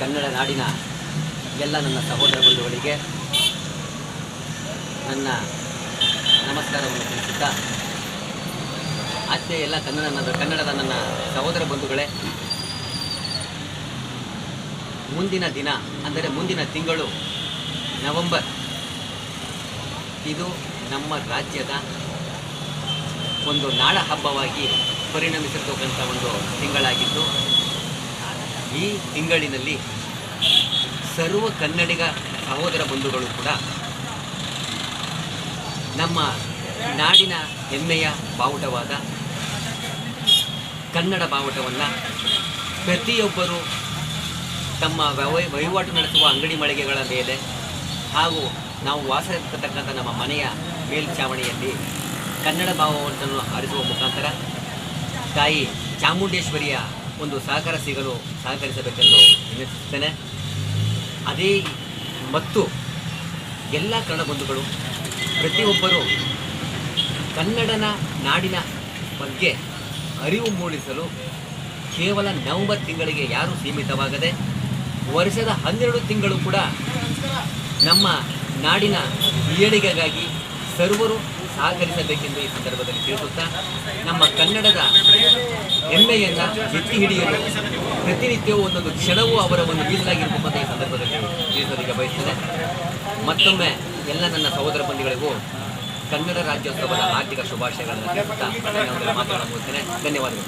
ಕನ್ನಡ ನಾಡಿನ ಎಲ್ಲ ನನ್ನ ಸಹೋದರ ಬಂಧುಗಳಿಗೆ ನನ್ನ ನಮಸ್ಕಾರವನ್ನು ತಿಳಿಸುತ್ತಾ, ಅಷ್ಟೇ ಎಲ್ಲ ಕನ್ನಡ ನನ್ನ ಕನ್ನಡದ ನನ್ನ ಸಹೋದರ ಬಂಧುಗಳೇ ಮುಂದಿನ ದಿನ, ಅಂದರೆ ಮುಂದಿನ ತಿಂಗಳು, ನವೆಂಬರ್, ಇದು ನಮ್ಮ ರಾಜ್ಯದ ಒಂದು ನಾಡ ಹಬ್ಬವಾಗಿ ಪರಿಣಮಿಸಿರ್ತಕ್ಕಂಥ ಒಂದು ತಿಂಗಳಾಗಿದ್ದು ಈ ತಿಂಗಳಿನಲ್ಲಿ ಸರ್ವ ಕನ್ನಡಿಗ ಸಹೋದರ ಬಂಧುಗಳು ಕೂಡ ನಮ್ಮ ನಾಡಿನ ಹೆಮ್ಮೆಯ ಬಾವುಟವಾದ ಕನ್ನಡ ಬಾವುಟವನ್ನು ಪ್ರತಿಯೊಬ್ಬರು ತಮ್ಮ ವಹಿವಾಟು ನಡೆಸುವ ಅಂಗಡಿ ಮಳಿಗೆಗಳ ಮೇಲೆ ಹಾಗೂ ನಾವು ವಾಸ ಇರ್ತಕ್ಕಂಥ ನಮ್ಮ ಮನೆಯ ಮೇಲ್ಛಾವಣಿಯಲ್ಲಿ ಕನ್ನಡ ಭಾವವನ್ನು ಹಾರಿಸುವ ಮುಖಾಂತರ ತಾಯಿ ಚಾಮುಂಡೇಶ್ವರಿಯ ಒಂದು ಸಹಕಾರ ಸಿಗಲು ಸಹಕರಿಸಬೇಕೆಂದು ವಿನಂತಿಸುತ್ತೇನೆ. ಅದೇ ಮತ್ತು ಎಲ್ಲ ಕನ್ನಡ ಬಂಧುಗಳು ಪ್ರತಿಯೊಬ್ಬರು ಕನ್ನಡನ ನಾಡಿನ ಬಗ್ಗೆ ಅರಿವು ಮೂಡಿಸಲು ಕೇವಲ ನವೆಂಬರ್ ತಿಂಗಳಿಗೆ ಯಾರೂ ಸೀಮಿತವಾಗದೆ ವರ್ಷದ ಹನ್ನೆರಡು ತಿಂಗಳು ಕೂಡ ನಮ್ಮ ನಾಡಿನ ಏಳಿಗೆಗಾಗಿ ಸರ್ವರು ಸಹಕರಿಸಬೇಕೆಂದು ಈ ಸಂದರ್ಭದಲ್ಲಿ ತಿಳಿಸುತ್ತಾ ನಮ್ಮ ಕನ್ನಡದ ಹೆಮ್ಮೆಯನ್ನು ಎತ್ತಿ ಹಿಡಿಯಲು ಪ್ರತಿನಿತ್ಯವೂ ಒಂದೊಂದು ಕ್ಷಣವೂ ಅವರ ಒಂದು ಅಂತ ಈ ಸಂದರ್ಭದಲ್ಲಿ ತಿಳಿಸೋದಕ್ಕೆ ಬಯಸ್ತೇನೆ. ಮತ್ತೊಮ್ಮೆ ಎಲ್ಲ ನನ್ನ ಸಹೋದರ ಬಂಧುಗಳಿಗೂ ಕನ್ನಡ ರಾಜ್ಯೋತ್ಸವದ ಆರ್ಥಿಕ ಶುಭಾಶಯಗಳನ್ನು ಮಾತುಗಳನ್ನು ಧನ್ಯವಾದಗಳು.